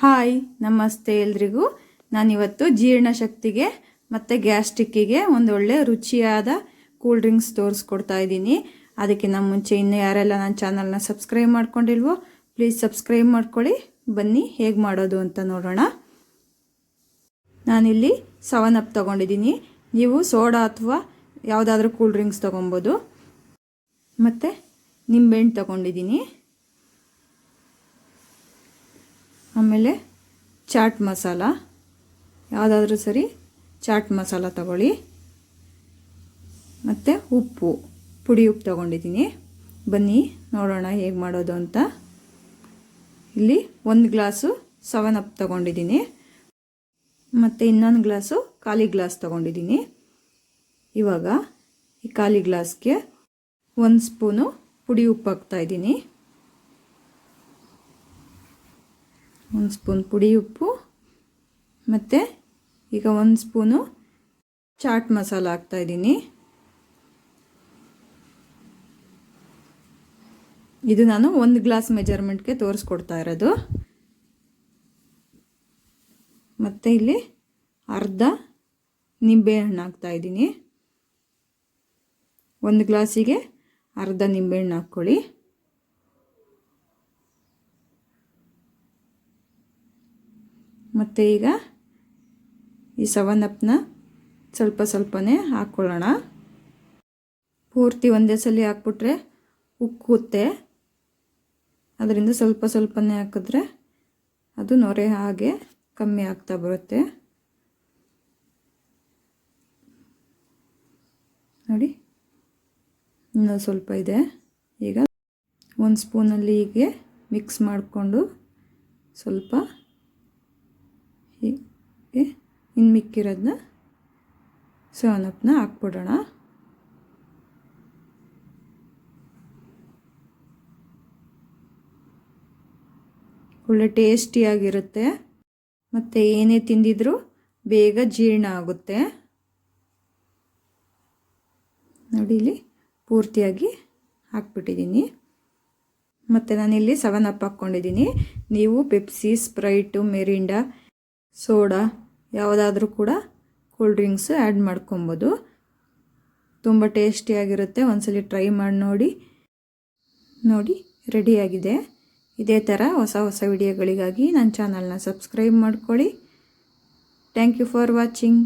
Hi, ನಮಸ್ತೆ ಎಲ್ರಿಗೂ. ನಾನಿವತ್ತು ಜೀರ್ಣಶಕ್ತಿಗೆ ಮತ್ತು ಗ್ಯಾಸ್ಟ್ರಿಕ್ಕಿಗೆ ಒಂದು ಒಳ್ಳೆ ರುಚಿಯಾದ ಕೂಲ್ ಡ್ರಿಂಕ್ಸ್ ತೋರಿಸ್ಕೊಡ್ತಾ ಇದ್ದೀನಿ. ಅದಕ್ಕೆ ನಮ್ಮ ಮುಂಚೆ ಇನ್ನೂ ಯಾರೆಲ್ಲ ನನ್ನ ಚಾನಲ್ನ ಸಬ್ಸ್ಕ್ರೈಬ್ ಮಾಡ್ಕೊಂಡಿಲ್ವೋ, ಪ್ಲೀಸ್ ಸಬ್ಸ್ಕ್ರೈಬ್ ಮಾಡ್ಕೊಳ್ಳಿ. ಬನ್ನಿ, ಹೇಗೆ ಮಾಡೋದು ಅಂತ ನೋಡೋಣ. ನಾನಿಲ್ಲಿ ಸೆವೆನ್ ಅಪ್ ತೊಗೊಂಡಿದ್ದೀನಿ. ನೀವು ಸೋಡಾ ಅಥವಾ ಯಾವುದಾದ್ರೂ ಕೂಲ್ ಡ್ರಿಂಕ್ಸ್ ತೊಗೊಬೋದು. ಮತ್ತು ನಿಂಬೆಹಣ್ಣು ತೊಗೊಂಡಿದ್ದೀನಿ. ಆಮೇಲೆ ಚಾಟ್ ಮಸಾಲ. ಯಾವುದಾದ್ರೂ ಸರಿ ಚಾಟ್ ಮಸಾಲ ತಗೊಳ್ಳಿ. ಮತ್ತು ಉಪ್ಪು, ಪುಡಿ ಉಪ್ಪು ತೊಗೊಂಡಿದ್ದೀನಿ. ಬನ್ನಿ, ನೋಡೋಣ ಹೇಗೆ ಮಾಡೋದು ಅಂತ. ಇಲ್ಲಿ ಒಂದು ಗ್ಲಾಸು ಸೆವೆನ್ ಅಪ್ ತಗೊಂಡಿದ್ದೀನಿ. ಮತ್ತು ಇನ್ನೊಂದು ಗ್ಲಾಸು ಖಾಲಿ ಗ್ಲಾಸ್ ತಗೊಂಡಿದ್ದೀನಿ. ಇವಾಗ ಈ ಖಾಲಿ ಗ್ಲಾಸ್ಗೆ ಒಂದು ಸ್ಪೂನು ಪುಡಿ ಉಪ್ಪು ಹಾಕ್ತಾಯಿದ್ದೀನಿ ಒಂದು ಸ್ಪೂನ್ ಪುಡಿ ಉಪ್ಪು ಮತ್ತು ಈಗ ಒಂದು ಸ್ಪೂನು ಚಾಟ್ ಮಸಾಲ ಹಾಕ್ತಾಯಿದ್ದೀನಿ ಇದು ನಾನು ಒಂದು ಗ್ಲಾಸ್ ಮೆಜರ್ಮೆಂಟ್ಗೆ ತೋರಿಸ್ಕೊಡ್ತಾ ಇರೋದು. ಮತ್ತು ಇಲ್ಲಿ ಅರ್ಧ ನಿಂಬೆಹಣ್ಣು ಹಾಕ್ತಾಯಿದ್ದೀನಿ ಒಂದು ಗ್ಲಾಸಿಗೆ ಅರ್ಧ ನಿಂಬೆಹಣ್ಣು ಹಾಕ್ಕೊಳ್ಳಿ. ಮತ್ತು ಈಗ ಈ ಸೆವೆನ್ ಅಪ್ನ ಸ್ವಲ್ಪ ಸ್ವಲ್ಪನೇ ಹಾಕ್ಕೊಳ್ಳೋಣ ಪೂರ್ತಿ ಒಂದೇ ಸಲ ಹಾಕ್ಬಿಟ್ರೆ ಉಕ್ಕುತ್ತೆ. ಅದರಿಂದ ಸ್ವಲ್ಪ ಸ್ವಲ್ಪನೇ ಹಾಕಿದ್ರೆ ಅದು ನೊರೆ ಹಾಗೆ ಕಮ್ಮಿ ಆಗ್ತಾ ಬರುತ್ತೆ. ನೋಡಿ, ಇನ್ನೂ ಸ್ವಲ್ಪ ಇದೆ. ಈಗ ಒಂದು ಸ್ಪೂನಲ್ಲಿ ಹೀಗೆ ಮಿಕ್ಸ್ ಮಾಡಿಕೊಂಡು ಸ್ವಲ್ಪ ಇನ್ನು ಮಿಕ್ಕಿರೋದನ್ನ ಸೆವೆನಪ್ನ ಹಾಕ್ಬಿಡೋಣ. ಒಳ್ಳೆ ಟೇಸ್ಟಿಯಾಗಿರುತ್ತೆ ಮತ್ತು ಏನೇ ತಿಂದಿದ್ರೂ ಬೇಗ ಜೀರ್ಣ ಆಗುತ್ತೆ. ನೋಡಿ ಇಲ್ಲಿ ಪೂರ್ತಿಯಾಗಿ ಹಾಕ್ಬಿಟ್ಟಿದ್ದೀನಿ. ಮತ್ತು ನಾನಿಲ್ಲಿ ಸೆವೆನ್ ಅಪ್ ಹಾಕ್ಕೊಂಡಿದ್ದೀನಿ. ನೀವು ಪೆಪ್ಸಿ ಸ್ಪ್ರೈಟು ಮೆರಿಂಡಾ ಸೋಡಾ, ಯಾವುದಾದ್ರೂ ಕೂಡ ಕೂಲ್ ಡ್ರಿಂಕ್ಸ್ ಆ್ಯಡ್ ಮಾಡ್ಕೊಬೋದು. ತುಂಬ ಟೇಸ್ಟಿಯಾಗಿರುತ್ತೆ ಒಂದ್ಸಲಿ ಟ್ರೈ ಮಾಡಿ ನೋಡಿ. ನೋಡಿ ರೆಡಿಯಾಗಿದೆ ಇದೇ ಥರ ಹೊಸ ಹೊಸ ವಿಡಿಯೋಗಳಿಗಾಗಿ ನನ್ನ ಚಾನಲ್ನ ಸಬ್ಸ್ಕ್ರೈಬ್ ಮಾಡ್ಕೊಳ್ಳಿ. Thank you for watching